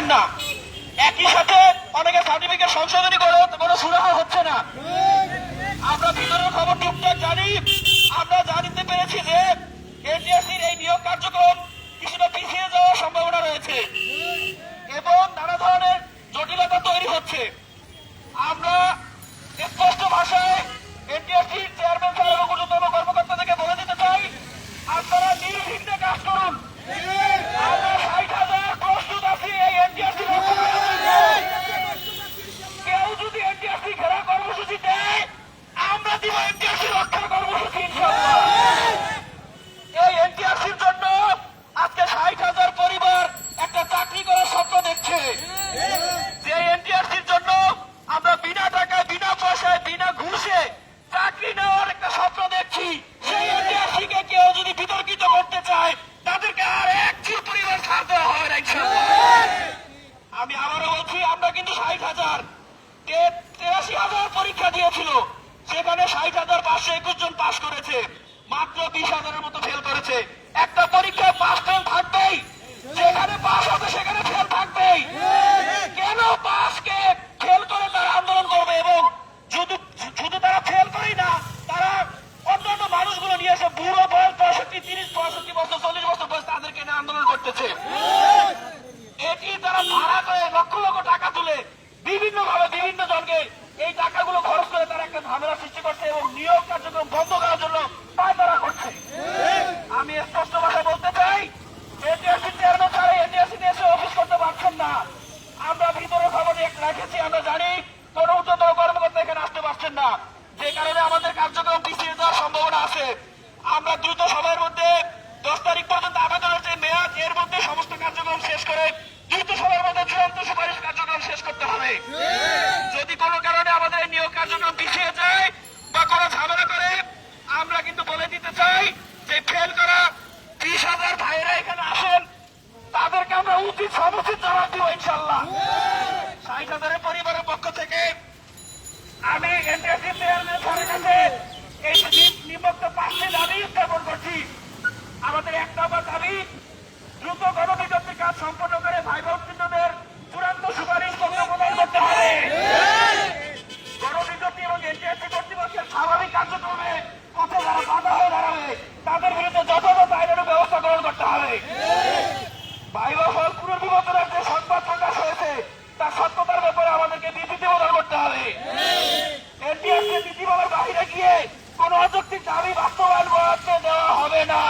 দিচ্ছেন না। একই সাথে অনেকে সার্টিফিকেট সংশোধনী করে কোনো সুরাহা হচ্ছে না। আমরা ভিতরের খবর টুকটাক জানি। আমরা জানিতে পেরেছি যে এনটিএসসির এই নিয়োগ কার্যক্রম কিন্তু ষাট হাজার। তেরাশি হাজার পরীক্ষা দিয়েছিল। সেখানে ষাট হাজার পাঁচশো একুশ জন পাশ করেছে। মাত্র বিশ হাজারের মতো ফেল করেছে। একটা পরীক্ষায় পাস ফেল থাকবেই। যেখানে পাস হবে সেখানে ফেল থাকবেই। কেন পাসকে ফেল করে তারা আন্দোলন করবে? এবং শুধু শুধু তারা ফেল করেই না, তারা অন্যান্য মানুষগুলো নিয়ে এসে বুড়ো সৃষ্টি করছে এবং নিয়োগ কার্যক্রম বন্ধ করার জন্য পায়তারা করছে। আমি স্পষ্ট ভাষায় বলতে চাই এটিএসসি চেয়ারম্যান স্যার এটিএসসি এসে অফিস করতে পারছেন না। আমরা ভিতরে খবর রেখেছি, আমরা জানি কোন উচ্চতর কর্মকর্তা এখানে আসতে পারছেন না। যে কারণে আমাদের কার্যক্রম পিছিয়ে যাওয়ার সম্ভাবনা আছে। আমরা দ্রুত সময়ের মধ্যে দশ তারিখ পর্যন্ত আবেদনের যে মেয়াদ, এর মধ্যে সমস্ত কার্যক্রম শেষ করে দ্রুত সময়ের মধ্যে চূড়ান্ত সুপারিশ কার্যক্রম শেষ করতে হবে যদি কোনো কারণে আমাদের এই নিয়োগ কার্যক্রম পিছিয়ে যায় বা কোনো ঝামেলা করে আমরা কিন্তু বলে দিতে চাই যে ফেল করা বিশ হাজার ভাইয়েরা এখানে আসেন তাদেরকে আমরা উচিত সমুচিত জবাব দিব ইনশাল্লাহ ষাট হাজারের পরিবারের পক্ষ থেকে আমি এনটিএসসি চেয়ারম্যান স্যারের কাছে এই নিম্নোক্ত পাঁচটি দাবি উত্থাপন করছি। আমাদের এক নম্বর দাবি, দ্রুত গণবিজ্ঞপ্তির কাজ সম্পন্ন করে ভাই উত্তীর্ণদের চূড়ান্ত সুপারিশ পত্র প্রদান করতে হবে। গণবিজ্ঞপ্তি এবং এনটিএসসি কর্তৃপক্ষের স্বাভাবিক কার্যক্রমে পথে যারা বাধা হয়ে দাঁড়াবে। তাদের বিরুদ্ধে যথাযথ আইনের ব্যবস্থা গ্রহণ করতে হবে। ভাইবা ফল পুনর্বিবেচনার যে সংবাদ প্রকাশ হয়েছে তার সত্যতার ব্যাপারে আমাদেরকে বিবৃতি প্রদান করতে হবে এনটিএসকে নীতিমালার বাইরে গিয়ে কোন অযৌক্তিক দাবি বাস্তবায়ন করতে দেওয়া হবে না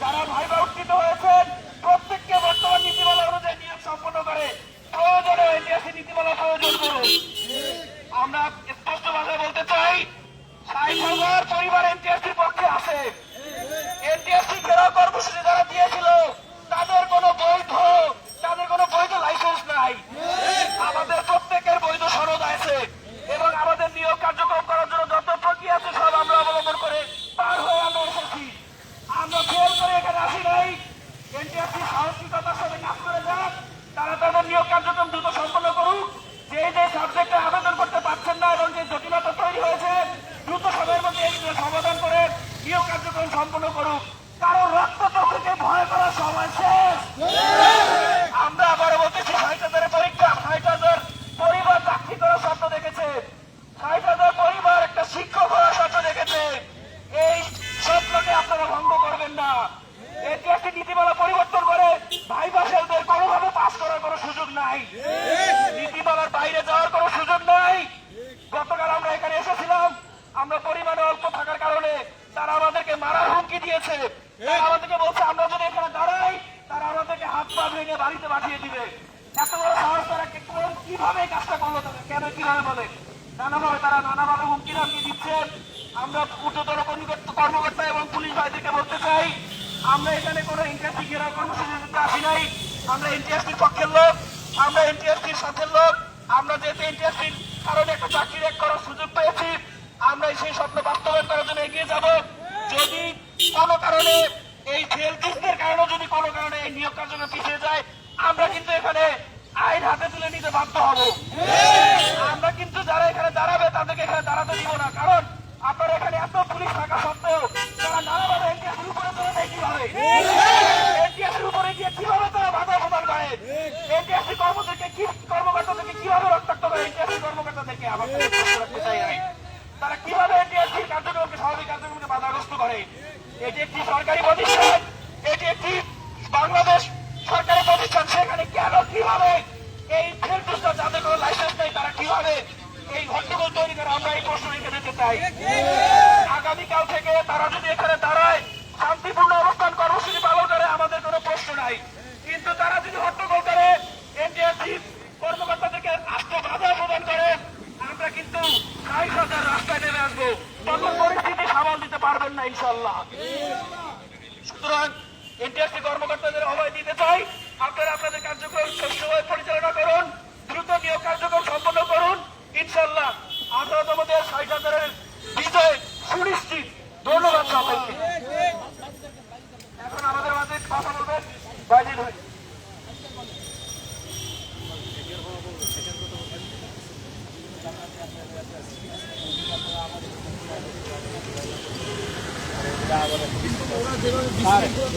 যারা ভাইবা উত্থিত হয়েছেন প্রত্যেককে বর্তমান নীতিমালা অনুযায়ী নিয়োগ সম্পন্ন করে প্রয়োজনে এনটিএসসি নীতিমালা প্রয়োজন করুন আমরা স্পষ্ট ভাষায় বলতে চাই ষাট হাজার পরিবার এনটিএসসির পক্ষে আছে এনটিএসসি ঘেরাও কর্মসূচি যারা দিয়েছিল তাদের কোনো বৈধ তাদের কোনো বৈধ লাইসেন্স নাই আমাদের প্রত্যেকের বৈধ সনদ আছে এবং আমাদের নিয়োগ কার্যক্রম করার জন্য যত প্রক্রিয়া আছে সব আমরা অবলম্বন করে পার হয়ে আমরা এসেছি আমরা ফেল করে এখানে আসি নাই এনটিএসসি সাহসিকতার সাথে কাজ করে যাক তারা তাদের নিয়োগ কার্যক্রম দ্রুত সম্পন্ন করুক যে যে সাবজেক্টে আবেদন করতে পারছেন না এবং যে জটিলতা তৈরি হয়েছে দ্রুত সময়ের মধ্যে এগুলো সমাধান করে কার্যক্রম সম্পন্ন করুক। কারণ রক্ত চক্রকে ভয় করার সময় শেষ। আমরা আবার বলতেছি ষাট হাজারের পরীক্ষা ষাট হাজার পরিবার চাকরি করার স্বপ্ন দেখেছে। ষাট হাজার পরিবার একটা শিক্ষক হওয়ার স্বপ্ন দেখেছে। এই স্বপ্নকে আপনারা ভঙ্গ করবেন না। এটি একটি নীতিমালা পরিবর্তন করে ভাই বাসেলদের কোনোভাবে পাস করার কোনো সুযোগ নাই নীতিমালার বাইরে যাওয়ার কোনো সুযোগ নাই গতকাল আমরা এখানে এসেছিলাম আমরা পরিমাণে অল্প থাকার কারণে তারা আমাদেরকে মারার হুমকি দিয়েছে। তারা আমাদেরকে বলছে, আমরা যদি এখানে দাঁড়াই, তারা আমাদেরকে হাত পা ভেঙে বাড়িতে পাঠিয়ে দিবে। এত বড় সাহস তারা কোন কীভাবে কাজটা করল কেন কীভাবে বলে? নানাভাবে তারা নানাভাবে হুমকি ধামকি দিচ্ছেন আমরা উচ্চতর কর্মকর্তা এবং পুলিশ ভাইদেরকে বলতে চাই, আমরা এখানে কোনো ইন্টারেস্টি ঘেরাও দিতে আসি নাই। আমরা এনটিএসপির পক্ষের লোক, আমরা এনটিএসপির সাথে লোক। আমরা যেহেতু এনটিএসপির কারণে একটা চাকরি এক করার সুযোগ পেয়েছি, আমরা সেই স্বপ্ন বাস্তবায়ন করার জন্য এগিয়ে যাব। যদি কোনো কারণে এই ফেল কেসদের কারণে, যদি কোনো কারণে এই নিয়োগ কার্যক্রম পিছিয়ে যায়, আমরা কিন্তু এখানে আইন হাতে তুলে নিতে বাধ্য হব। আমরা কিন্তু যারা এখানে দাঁড়াবে, তাদেরকে এখানে দাঁড়াতে দিব না। কারণ আপনার এখানে এত পুলিশ থাকা সত্ত্বেও তারা নানাভাবে এনটিএসের উপরে চলে যায় কীভাবে? এনটিএসের উপরে গিয়ে কীভাবে তারা বাধা প্রদান করে? এনটিএসসি কর্মদেরকে কি, কর্মকর্তাদেরকে কীভাবে রক্তাক্ত করে? এনটিএসসি কর্মকর্তাদেরকে প্রশ্ন রাখতে চাই তারা কীভাবে কার্যক্রমকে স্বাভাবিক কার্যক্রমকে বাধাগ্রস্ত করে। এটি একটি সরকারি প্রতিষ্ঠান, এটি একটি বাংলাদেশ সরকারি প্রতিষ্ঠান। সেখানে কেন, কীভাবে এই নির্দিষ্ট যাদের কোনো লাইসেন্স নেই, তারা কীভাবে এই হট্টগোল তৈরি করে? আমরা এই প্রশ্ন রেখে দিতে চাই। আগামীকাল থেকে তারা যদি এখানে দাঁড়ায়, শান্তিপূর্ণ অবস্থান কর্মসূচি পালন করে, আমাদের কোনো প্রশ্ন নাই কিন্তু তারা যদি হট্টগোল করে এনটিএসসি কর্মকর্তাদেরকে আস্ত বাধা প্রদান করে আমরা কিন্তু ষাট হাজার রাস্তায় নেমে আসব তখন পরিস্থিতি সামাল দিতে পারবেন না ইনশাল্লাহ সুতরাং এনটিএসসি কর্মকর্তাদের অভয় দিতে চাই। আপনারা আপনাদের কার্যক্রম সুষ্ঠুভাবে পরিচালনা করুন, দ্রুত নিয়োগ কার্যক্রম সম্পন্ন করুন। ইনশাল্লাহ আঠারোতম দেশ ষাট হাজারের বিজয় সুনিশ্চিত। ধন্যবাদ সকলকে এখন আমাদের মাঝে কথা বলবেন বাইরে ভাই